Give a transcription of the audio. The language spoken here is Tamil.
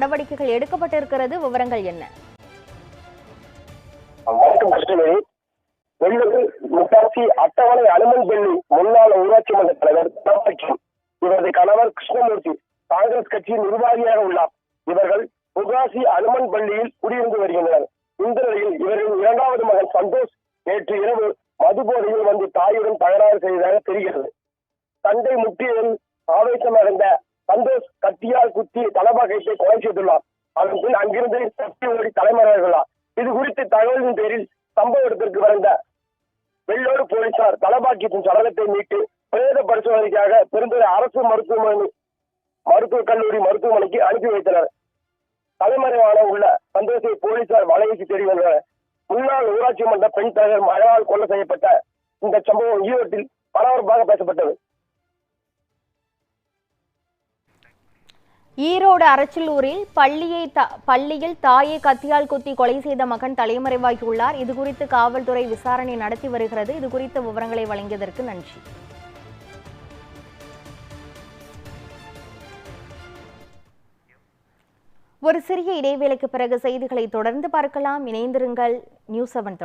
நடவடிக்கைகள் எடுக்கப்பட்டிருக்கிறது. விவரங்கள் என்ன? முக்காட்சி முத்தாசி அட்டவணை அனுமன் பெல்லி முன்னாள் ஊராட்சி மன்ற தலைவர் இவரது கணவர் கிருஷ்ணமூர்த்தி காங்கிரஸ் கட்சியின் நிர்வாகியாக உள்ளார். இவர்கள் முகாசி அனுமன் பள்ளியில் குடியிருந்து வருகின்றனர். இந்த நிலையில் இவரின் இரண்டாவது மகன் சந்தோஷ் நேற்று இரவு மதுபோதையில் வந்து தாயுடன் தகராறு செய்ததாக தெரிகிறது. தந்தை முற்றியதில் ஆவேசமடைந்த சந்தோஷ் கத்தியால் குத்தி தலபாக்கத்தை கொலை செய்துள்ளார். அதன் பின் அங்கிருந்து தப்பி ஓடி தலைமறைவுள்ளார் இது குறித்து தகவலின் பேரில் சம்பவ இடத்திற்கு வந்த வெள்ளோடு போலீசார் தலபாக்கியத்தின் சடலத்தை மீட்டு பிரேத பரிசோதனைக்காக பெருந்துறை அரசு மருத்துவமனை மருத்துவக் கல்லூரி மருத்துவமனைக்கு அனுப்பி வைத்தனர். தலைமறைவான உள்ள சந்தோஷை போலீசார் வலைவீசி தேடி வந்தனர். முன்னாள் ஊராட்சி மன்ற பெண் தலைவர் மழையால் கொலை செய்யப்பட்ட இந்த சம்பவம் ஈரோட்டில் பரபரப்பாக பேசப்பட்டது. ஈரோடு அரச்சலூரில் பள்ளியை த- பள்ளியில் தாயை கத்தியால் குத்தி கொலை செய்த மகன் தலைமறைவாகியுள்ளார். இது குறித்து காவல்துறை விசாரணை நடத்தி வருகிறது. இது குறித்த விவரங்களை வழங்கியதற்கு நன்றி. ஒரு சிறிய இடைவேளைக்கு பிறகு செய்திகளை தொடர்ந்து பார்க்கலாம். இணைந்திருங்கள். News seven